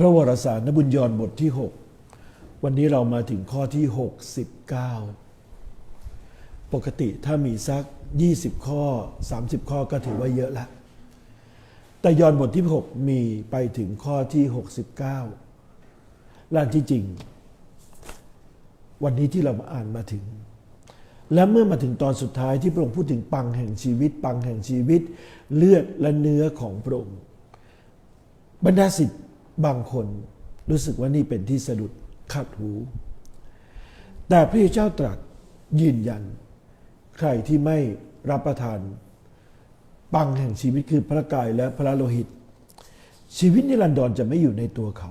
พระวรสารนบุญยอนบทที่ 6 วันนี้เรามาถึงข้อที่ 69 ปกติถ้ามีสัก 20 ข้อ 30 ข้อก็ถือว่าเยอะละ แต่ยอนบทที่ 6 มีไปถึงข้อที่ 69ล้านที่จริง วันนี้ที่เรามาอ่านมาถึง และเมื่อมาถึงตอนสุดท้ายที่พระองค์พูดถึงปังแห่งชีวิต ปังแห่งชีวิต เลือดและเนื้อของพระองค์บรรดาสิทธิ์ บางคนรู้สึกว่านี่เป็นที่สะดุดขัดหู แต่พระเจ้าตรัสยืนยัน ใครที่ไม่รับประทานปังแห่งชีวิตคือพระกายและพระโลหิต ชีวิตนิรันดรจะไม่อยู่ในตัวเขา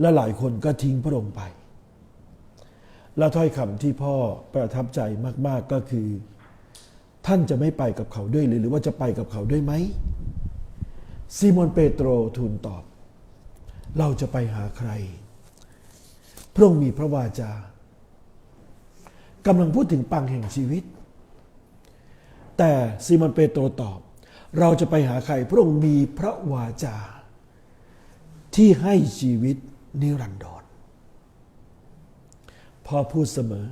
และหลายคนก็ทิ้งพระองค์ไป และถ้อยคำที่พ่อประทับใจมาก ๆก็คือ ท่านจะไม่ไปกับเขาด้วยหรือหรือว่าจะไปกับเขาด้วยไหม ซีโมนเปโตรทูลตอบ เราจะไปหาใคร พระองค์มีพระวาจากำลังพูดถึงปังแห่งชีวิต แต่ซีโมนเปโตรตอบ เราจะไปหาใคร พระองค์มีพระวาจา ที่ให้ชีวิตนิรันดรพอพูดเสมอ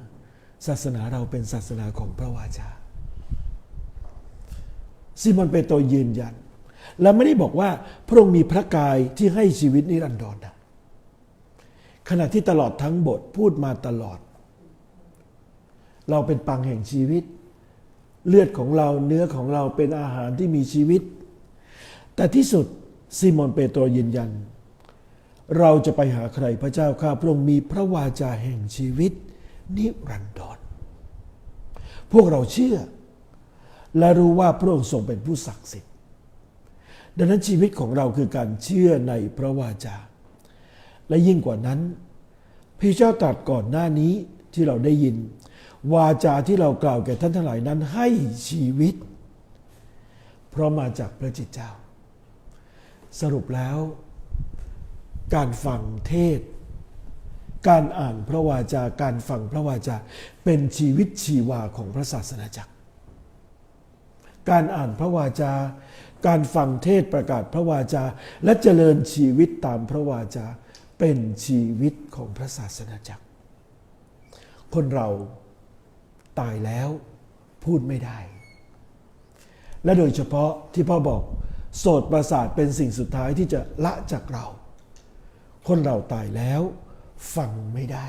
ศาสนาเราเป็นศาสนาของพระวาจาซีโมนเปโตรยืนยัน และไม่ได้บอกว่าพระองค์มีพระกายที่ให้ชีวิตนิรันดรนะขณะที่ตลอดทั้งบทพูดมาตลอด เราเป็นปังแห่งชีวิต เลือดของเราเนื้อของเราเป็นอาหารที่มีชีวิต แต่ที่สุดซีโมนเปโตรยืนยัน เราจะไปหาใครพระเจ้าข้าพระองค์มีพระวาจาแห่งชีวิต นิรันดรพวกเราเชื่อ และรู้ว่าพระองค์ทรงเป็นผู้ศักดิ์สิทธิ์ ดังนั้นชีวิตของเราคือการเชื่อในพระวาจา และยิ่งกว่านั้นพระเจ้าตรัสก่อนหน้านี้ที่เราได้ยิน วาจาที่เรากล่าวแก่ท่านทั้งหลายนั้นให้ชีวิต เพราะมาจากพระจิตเจ้า สรุปแล้ว การฟังเทศ การอ่านพระวาจาการฟังพระวาจา เป็นชีวิตชีวาของพระศาสนาจักร การอ่านพระวาจา การฟังเทศประกาศพระวาจา และเจริญชีวิตตามพระวาจา เป็นชีวิตของพระศาสนาจักร คนเราตายแล้วพูดไม่ได้ และโดยเฉพาะที่พ่อบอก โสดประสาทเป็นสิ่งสุดท้ายที่จะละจากเรา คนเราตายแล้วฟังไม่ได้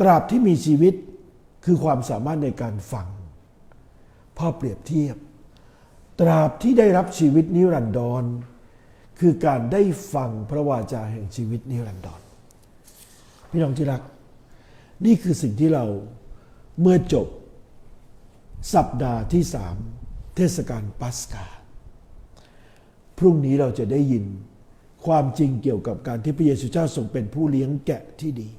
ตราบที่มีชีวิตคือความสามารถในการฟัง พ่อเปรียบเทียบ ตราบที่ได้รับชีวิตนิรันดร คือการได้ฟังพระวาจาแห่งชีวิตนิรันดร พี่น้องที่รัก นี่คือสิ่งที่เราเมื่อจบ สัปดาห์ที่สามเทศกาลปัสกา พรุ่งนี้เราจะได้ยินความจริงเกี่ยวกับการที่พระเยซูเจ้าทรงเป็นผู้เลี้ยงแกะที่ดี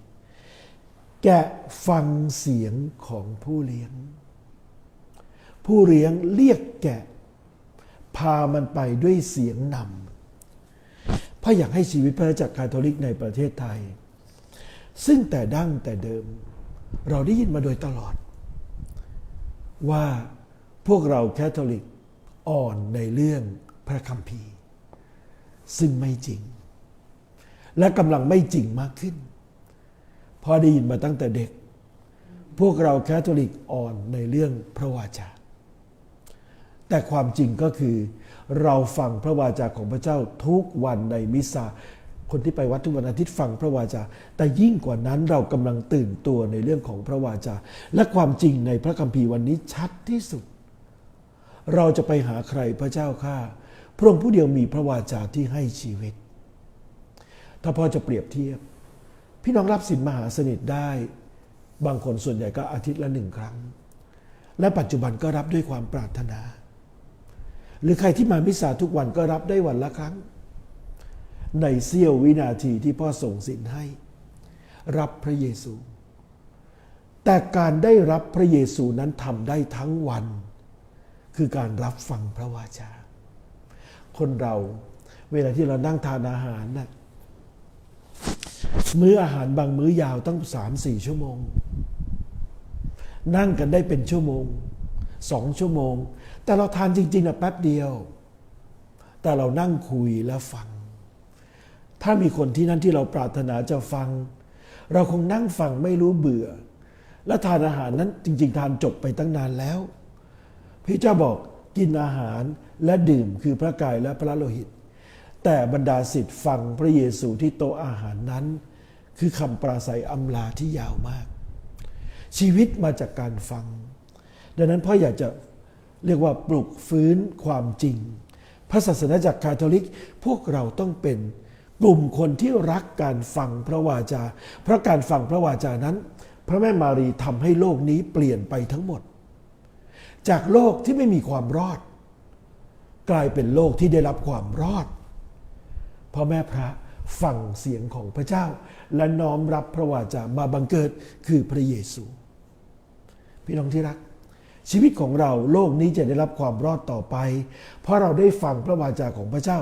แกะฟังเสียงของผู้เลี้ยง ผู้เลี้ยงเรียกแกะ พามันไปด้วยเสียงนำพระอยากให้ชีวิตพระจักรคาทอลิกในประเทศไทย ซึ่งแต่ดั้งแต่เดิม เราได้ยินมาโดยตลอด ว่าพวกเราแคทอลิกอ่อนในเรื่องพระคัมภีร์ ซึ่งไม่จริง และกำลังไม่จริงมากขึ้นพอได้ยินมาตั้งแต่เด็ก พวกเราแคทอลิกอ่อนในเรื่องพระวาจา แต่ความจริงก็คือ เราฟังพระวาจาของพระเจ้าทุกวันในมิสซาคนที่ไปวัดทุกวันอาทิตย์ฟังพระวาจา แต่ยิ่งกว่านั้นเรากำลังตื่นตัวในเรื่องของพระวาจา และความจริงในพระคัมภีร์วันนี้ชัดที่สุด เราจะไปหาใครพระเจ้าข้าพระองค์ผู้เดียวมีพระวาจาที่ให้ชีวิต ถ้าพอจะเปรียบเทียบ พี่น้องรับสินมหาสนิทได้ บางคนส่วนใหญ่ก็อาทิตย์ละหนึ่งครั้ง และปัจจุบันก็รับด้วยความปรารถนา หรือใครที่มามิสซาทุกวันก็รับได้วันละครั้ง ในเสี้ยววินาทีที่พ่อส่งสินให้ รับพระเยซู แต่การได้รับพระเยซูนั้นทำได้ทั้งวัน คือการรับฟังพระวาจา คนเราเวลาที่เรานั่งทานอาหารนะ่ะมื้ออาหารบางมื้อยาวตั้งสามสี่ชั่วโมง นั่งกันได้เป็นชั่วโมง สองชั่วโมง แต่เราทานจริงๆนะแป๊บเดียว แต่เรานั่งคุยแล้วฟัง ถ้ามีคนที่นั่นที่เราปรารถนาจะฟัง เราคงนั่งฟังไม่รู้เบื่อ และทานอาหารนั้นจริง ๆ ทานจบไปตั้งนานแล้วพระเจ้าบอกกินอาหารและดื่มคือพระกายและพระโลหิต แต่บรรดาสิทธิ์ฟังพระเยซูที่โต๊ะอาหารนั้น คือคำปราศัยอำลาที่ยาวมาก ชีวิตมาจากการฟัง ดังนั้นพ่ออยากจะเรียกว่าปลุกฟื้นความจริง พระศาสนาจักรคาทอลิก พวกเราต้องเป็นกลุ่มคนที่รักการฟังพระวาจา เพราะการฟังพระวาจานั้น พระแม่มารีทำให้โลกนี้เปลี่ยนไปทั้งหมด จากโลกที่ไม่มีความรอด กลายเป็นโลกที่ได้รับความรอดเพราะแม่พระฟังเสียงของพระเจ้า และน้อมรับพระวาจามาบังเกิดคือพระเยซู พี่น้องที่รัก ชีวิตของเราโลกนี้จะได้รับความรอดต่อไป เพราะเราได้ฟังพระวาจาของพระเจ้า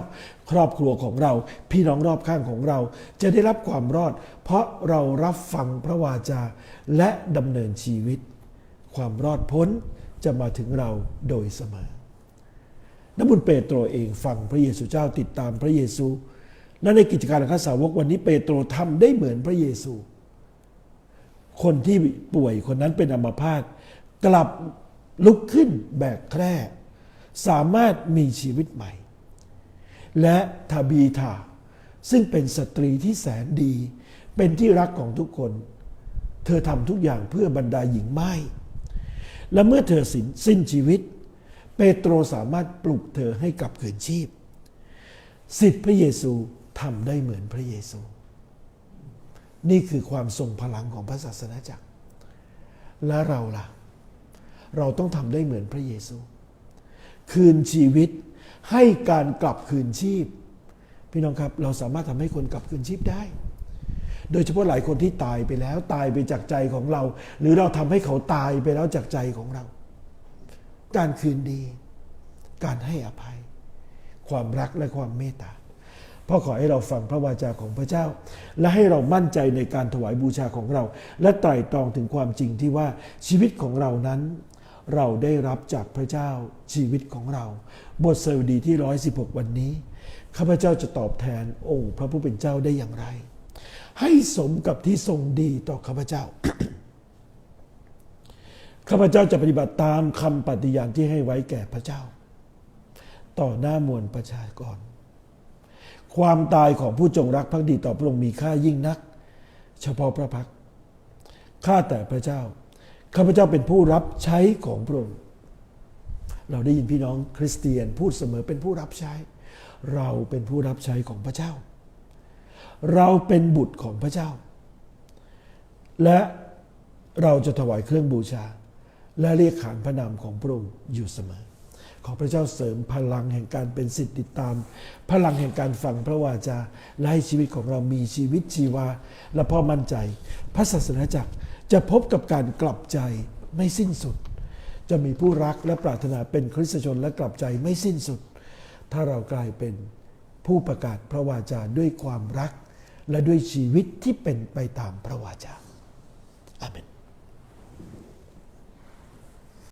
ครอบครัวของเรา พี่น้องรอบข้างของเรา จะได้รับความรอด เพราะเรารับฟังพระวาจาและดำเนินชีวิต ความรอดพ้นจะมาถึงเราโดยเสมอนักบุญเปโตรเองฟังพระเยซูเจ้าติดตามพระเยซูและในกิจการของข้าสาวกวันนี้เปโตรทำได้เหมือนพระเยซู คนที่ป่วยคนนั้นเป็นอัมพาตกลับ ลุกขึ้นแบกแคร่สามารถมีชีวิตใหม่ และทาบีธาซึ่งเป็นสตรีที่แสนดี เป็นที่รักของทุกคน เธอทำทุกอย่างเพื่อบรรดาหญิงไม้และเมื่อเธอสินสิ้นชีวิต เปโตรสามารถปลุกเธอให้กลับคืนชีพสิทธิพระเยซูทำได้เหมือนพระเยซู นี่คือความทรงพลังของพระศาสนาจักร และเราล่ะ เราต้องทำได้เหมือนพระเยซู คืนชีวิตให้การกลับคืนชีพ พี่น้องครับเราสามารถทำให้คนกลับคืนชีพได้ โดยเฉพาะหลายคนที่ตายไปแล้วตายไปจากใจของเรา หรือเราทำให้เขาตายไปแล้วจากใจของเรา การคืนดี การให้อภัย ความรักและความเมตตาพ่อขอให้เราฟังพระวาจาของพระเจ้า และให้เรามั่นใจในการถวายบูชาของเรา และไตร่ตรองถึงความจริงที่ว่าชีวิตของเรานั้น เราได้รับจากพระเจ้าชีวิตของเรา บทสดุดีที่ 116 วันนี้ ข้าพเจ้าจะตอบแทนองค์พระผู้เป็นเจ้าได้อย่างไร ให้สมกับที่ทรงดีต่อข้าพเจ้า ข้าพเจ้าจะปฏิบัติตามคำปฏิญาณที่ให้ไว้แก่พระเจ้า ต่อหน้ามวลประชากร ความตายของผู้จงรักภักดีต่อพระองค์มีค่ายิ่งนัก เฉพาะพระพักข้าแต่พระเจ้า ข้าพเจ้าเป็นผู้รับใช้ของพระองค์ เราได้ยินพี่น้องคริสเตียนพูดเสมอเป็นผู้รับใช้ เราเป็นผู้รับใช้ของพระเจ้า เราเป็นบุตรของพระเจ้า และเราจะถวายเครื่องบูชา และเรียกขานพระนามของพระองค์อยู่เสมอ ขอพระเจ้าเสริมพลังแห่งการเป็นสิทธิติดตาม พลังแห่งการฟังพระวาจาและให้ชีวิตของเรามีชีวิตชีวา และพ่อมั่นใจ พระศาสนาจักรจะพบกับการกลับใจไม่สิ้นสุด จะมีผู้รักและปรารถนาเป็นคริสตชนและกลับใจไม่สิ้นสุด ถ้าเรากลายเป็นผู้ประกาศพระวาจาด้วยความรัก และด้วยชีวิตที่เป็นไปตามพระวาจาอาเมน